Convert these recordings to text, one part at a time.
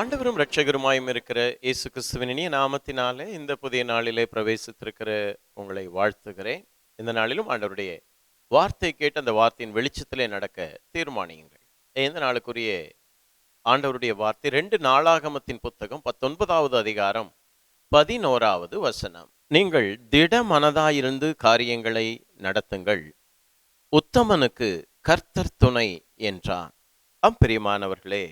ஆண்டவரும் ரட்சகருமாயும் இருக்கிற இயேசு கிறிஸ்துவனிய நாமத்தினாலே இந்த புதிய நாளிலே பிரவேசித்திருக்கிற உங்களை வாழ்த்துகிறேன். இந்த நாளிலும் ஆண்டவருடைய வார்த்தை கேட்டு அந்த வார்த்தையின் வெளிச்சத்திலே நடக்க தீர்மானியுங்கள். இந்த நாளுக்குரிய ஆண்டவருடைய வார்த்தை ரெண்டு நாளாகமத்தின் புத்தகம் பத்தொன்பதாவது அதிகாரம் பதினோராவது வசனம். நீங்கள் திட மனதாயிருந்து காரியங்களை நடத்துங்கள். உத்தமனுக்கு கர்த்தர் துணை என்றான். அம்பிரியமானவர்களே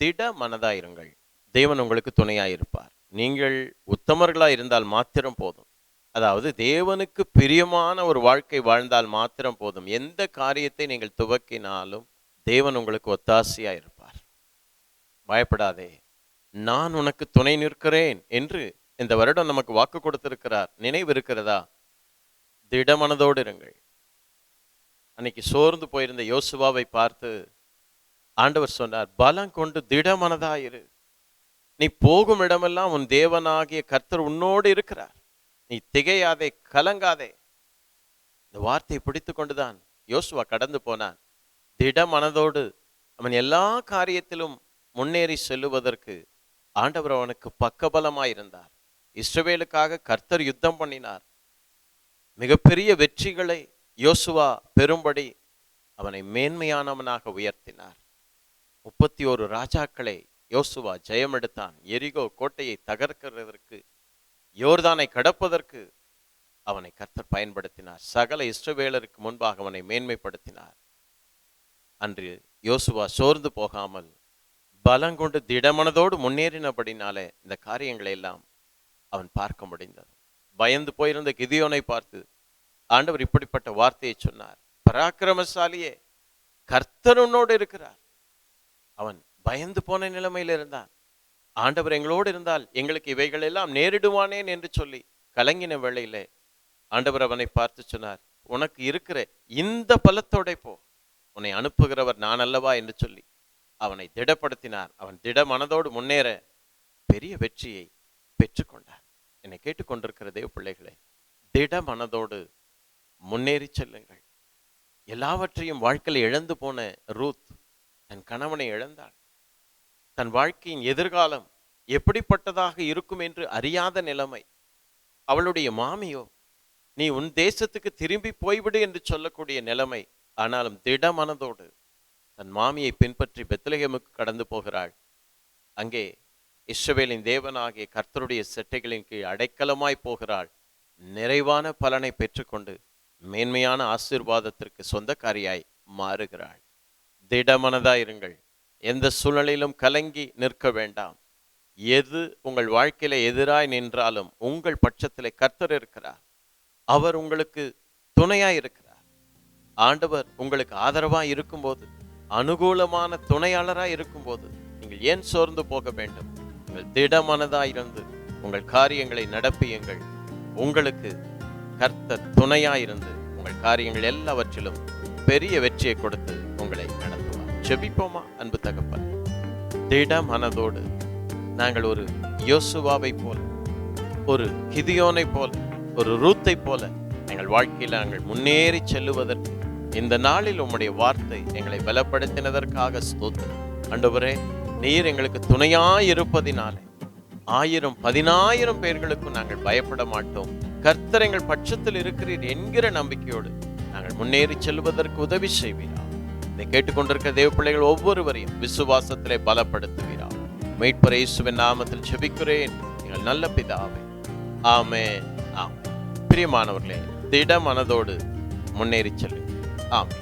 திட மனதாயிருங்கள். தேவன் உங்களுக்கு துணையாயிருப்பார். நீங்கள் உத்தமர்களாக இருந்தால் மாத்திரம் போதும். அதாவது தேவனுக்கு பிரியமான ஒரு வாழ்க்கை வாழ்ந்தால் மாத்திரம் போதும். எந்த காரியத்தை நீங்கள் துவக்கினாலும் தேவன் உங்களுக்கு ஒத்தாசையா இருப்பார் பயப்படாதே. நான் உனக்கு துணை நிற்கிறேன் என்று இந்த வருடம் நமக்கு வாக்கு கொடுத்திருக்கிறார். நினைவு இருக்கிறதா? திடமனதோடு இருங்கள். அன்னைக்கு சோர்ந்து போயிருந்த யோசுவாவை பார்த்து ஆண்டவர் சொன்னார் பலம் கொண்டு திடமனதாயிரு நீ போகும் இடமெல்லாம் உன் தேவனாகிய கர்த்தர் உன்னோடு இருக்கிறார். நீ திகையாதே கலங்காதே. இந்த வார்த்தையை பிடித்து கொண்டுதான் யோசுவா கடந்து போனான். திட மனதோடு அவன் எல்லா காரியத்திலும் முன்னேறி செல்லுவதற்கு ஆண்டவர் அவனுக்கு பக்கபலமாயிருந்தார் இஸ்ரவேலுக்காக கர்த்தர் யுத்தம் பண்ணினார். மிகப்பெரிய வெற்றிகளை யோசுவா பெறும்படி அவனை மேன்மையானவனாக உயர்த்தினார். முப்பத்தி ஒரு ராஜாக்களை யோசுவா ஜெயமெடுத்தான். எரிகோ கோட்டையை தகர்க்கிறதற்கு யோர்தானை கடப்பதற்கு அவனை கர்த்தர் பயன்படுத்தினார். சகல இஸ்ரவேலருக்கு முன்பாக அவனை மேன்மைப்படுத்தினார். அன்று யோசுவா சோர்ந்து போகாமல் பலங்கொண்டு திடமனதோடு முன்னேறினபடினாலே இந்த காரியங்களை எல்லாம் அவன் பார்க்க முடிந்தது. பயந்து போயிருந்த கிதியோனை பார்த்து ஆண்டவர் இப்படிப்பட்ட வார்த்தையை சொன்னார். பராக்கிரமசாலியே கர்த்தர் உன்னோடு இருக்கிறார். அவன் பயந்து போன நிலைமையில் இருந்தான். ஆண்டவர் எங்களோடு இருந்தால் எங்களுக்கு இவைகள் எல்லாம் நேரிடுவானேன் என்று சொல்லி கலங்கின வேளையிலே ஆண்டவர் அவனை பார்த்து சொன்னார் உனக்கு இருக்கிற இந்த பலத்தோட போ. உன்னை அனுப்புகிறவர் நான் அல்லவா? என்று சொல்லி அவனை திடப்படுத்தினார். அவன் திட மனதோடு முன்னேற பெரிய வெற்றியை பெற்றுக்கொண்டார் என்னை கேட்டுக்கொண்டிருக்கிற தேவ பிள்ளைகளே திட மனதோடு முன்னேறி செல்லுங்கள். எல்லாவற்றையும் வாழ்க்கையில் இழந்து போன ரூத் தன் கணவனை இழந்தாள். தன் வாழ்க்கையின் எதிர்காலம் எப்படிப்பட்டதாக இருக்கும் என்று அறியாத நிலைமை. அவளுடைய மாமியோ நீ உன் தேசத்துக்கு திரும்பி போய்விடு என்று சொல்லக்கூடிய நிலைமை. ஆனாலும் திட மனதோடு தன் மாமியை பின்பற்றி பெத்லகேமுக்கு கடந்து போகிறாள். அங்கே இஸ்ரவேலின் தேவனாகிய கர்த்தருடைய செட்டைகளின் கீழ் அடைக்கலமாய் போகிறாள். நிறைவான பலனை பெற்றுக்கொண்டு மேன்மையான ஆசீர்வாதத்திற்கு சொந்தக்காரியாய் மாறுகிறாள். திடமனதாயிருங்கள் எந்த சூழ்நிலையிலும் கலங்கி நிற்க வேண்டாம். எது உங்கள் வாழ்க்கையில எதிராய் நின்றாலும் உங்கள் பட்சத்தில் கர்த்தர் இருக்கிறார். அவர் உங்களுக்கு துணையாக இருக்கிறார். ஆண்டவர் உங்களுக்கு ஆதரவாக இருக்கும்போது அனுகூலமான துணையாளராக இருக்கும்போது நீங்கள் ஏன் சோர்ந்து போக வேண்டும்? நீங்கள் திடமனதாயிருந்து உங்கள் காரியங்களை நடப்பியுங்கள். உங்களுக்கு கர்த்தர் துணையாயிருந்து உங்கள் காரியங்கள் எல்லாவற்றிலும் பெரிய வெற்றியை கொடுத்து உங்களை ஜெபிப்போமா அன்பு தகப்பன்? திட மனதோடு. நாங்கள் ஒரு யோசுவாவை போல ஒரு கிதியோனை போல ஒரு ரூத்தை போல எங்கள் வாழ்க்கையில் நாங்கள் முன்னேறி செல்லுவதற்கு இந்த நாளில் உம்முடைய வார்த்தை எங்களை பலப்படுத்தினதற்காக ஸ்தோத்திரம். அண்டவரே நீர் எங்களுக்கு துணையாயிருப்பதினாலே ஆயிரம் பதினாயிரம் பேர்களுக்கும் நாங்கள் பயப்பட மாட்டோம். கர்த்தர் எங்கள் பட்சத்தில் இருக்கிறீர் என்கிற நம்பிக்கையோடு நாங்கள் முன்னேறி செல்வதற்கு உதவி செய்வீரா. இதை கேட்டுக்கொண்டிருக்கிற தேவ பிள்ளைகள் ஒவ்வொருவரையும் விசுவாசத்திலே பலப்படுத்துகிறார் மீட்பர் இயேசுவின் நாமத்தில் செபிக்கிறேன். நீங்கள் நல்ல பிதாவே. ஆமே ஆமே பிரியமானவர்களே திட மனதோடு முன்னேறி செல்லுங்கள். ஆமே